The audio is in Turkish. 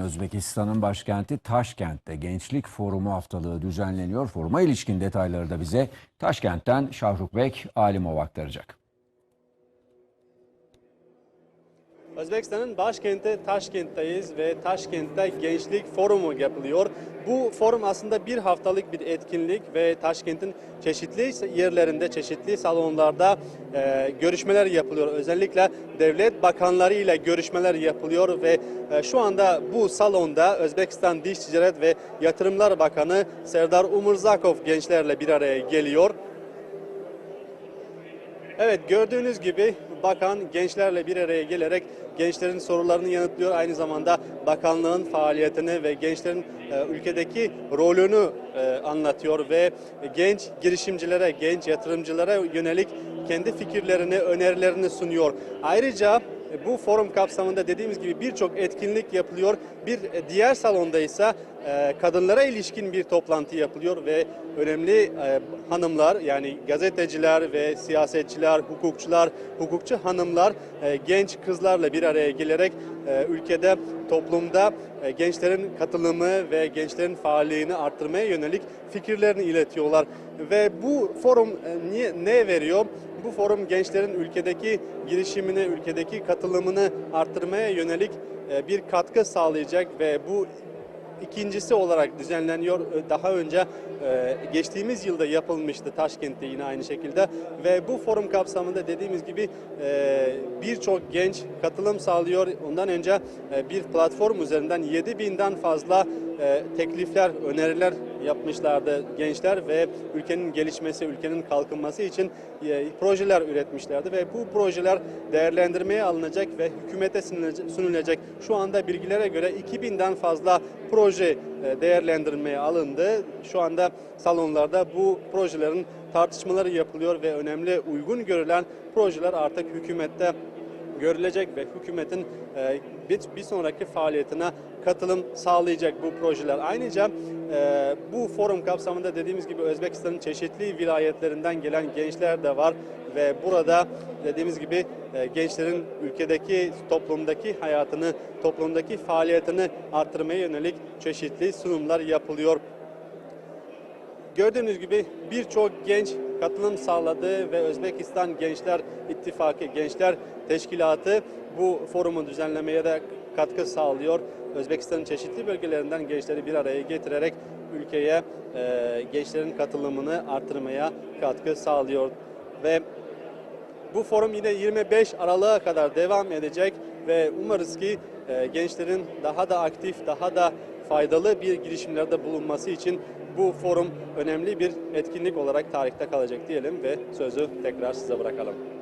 Özbekistan'ın başkenti Taşkent'te Gençlik Forumu haftalığı düzenleniyor. Foruma ilişkin detayları da bize Taşkent'ten Şahruk Bek Alimov aktaracak. Özbekistan'ın başkenti Taşkent'teyiz ve Taşkent'te Gençlik Forumu yapılıyor. Bu forum aslında bir haftalık bir etkinlik ve Taşkent'in çeşitli yerlerinde, çeşitli salonlarda e, görüşmeler yapılıyor. Özellikle devlet bakanları ile görüşmeler yapılıyor ve e, şu anda bu salonda Özbekistan Dış Ticaret ve Yatırımlar Bakanı Serdar Umurzakov gençlerle bir araya geliyor. Evet gördüğünüz gibi bakan gençlerle bir araya gelerek gençlerin sorularını yanıtlıyor. Aynı zamanda bakanlığın faaliyetini ve gençlerin e, ülkedeki rolünü e, anlatıyor ve genç girişimcilere, genç yatırımcılara yönelik kendi fikirlerini, önerilerini sunuyor. Ayrıca bu forum kapsamında dediğimiz gibi birçok etkinlik yapılıyor. Bir e, diğer salonda ise e, kadınlara ilişkin bir toplantı yapılıyor ve önemli e, hanımlar yani gazeteciler ve siyasetçiler, hukukçular, hukukçu hanımlar e, genç kızlarla bir araya gelerek e, ülkede toplumda e, gençlerin katılımı ve gençlerin faaliyetini arttırmaya yönelik fikirlerini iletiyorlar. Ve bu forum e, niye, ne veriyor? Bu forum gençlerin ülkedeki girişimini, ülkedeki katılımını arttırmaya yönelik e, bir katkı sağlayacak ve bu ikincisi olarak düzenleniyor. E, Daha önce e, geçtiğimiz yılda yapılmıştı Taşkent'te yine aynı şekilde ve bu forum kapsamında dediğimiz gibi e, birçok genç katılım sağlıyor. Ondan önce e, bir platform üzerinden 7000'den fazla teklifler, öneriler yapmışlardı gençler ve ülkenin gelişmesi, ülkenin kalkınması için e, projeler üretmişlerdi ve bu projeler değerlendirmeye alınacak ve hükümete sunulacak. Şu anda bilgilere göre 2000'den fazla proje e, değerlendirmeye alındı. Şu anda salonlarda bu projelerin tartışmaları yapılıyor ve önemli uygun görülen projeler artık hükümette görülecek ve hükümetin e, bir, bir sonraki faaliyetine katılım sağlayacak bu projeler. Ayrıca e, bu forum kapsamında dediğimiz gibi Özbekistan'ın çeşitli vilayetlerinden gelen gençler de var ve burada dediğimiz gibi e, gençlerin ülkedeki toplumdaki hayatını, toplumdaki faaliyetini arttırmaya yönelik çeşitli sunumlar yapılıyor. Gördüğünüz gibi birçok genç katılım sağladı ve Özbekistan Gençler İttifakı, Gençler Teşkilatı bu forumu düzenlemeye de katkı sağlıyor. Özbekistan'ın çeşitli bölgelerinden gençleri bir araya getirerek ülkeye e, gençlerin katılımını artırmaya katkı sağlıyor. Ve bu forum yine 25 Aralık'a kadar devam edecek ve umarız ki e, gençlerin daha da aktif, daha da faydalı bir girişimlerde bulunması için bu forum önemli bir etkinlik olarak tarihte kalacak diyelim ve sözü tekrar size bırakalım.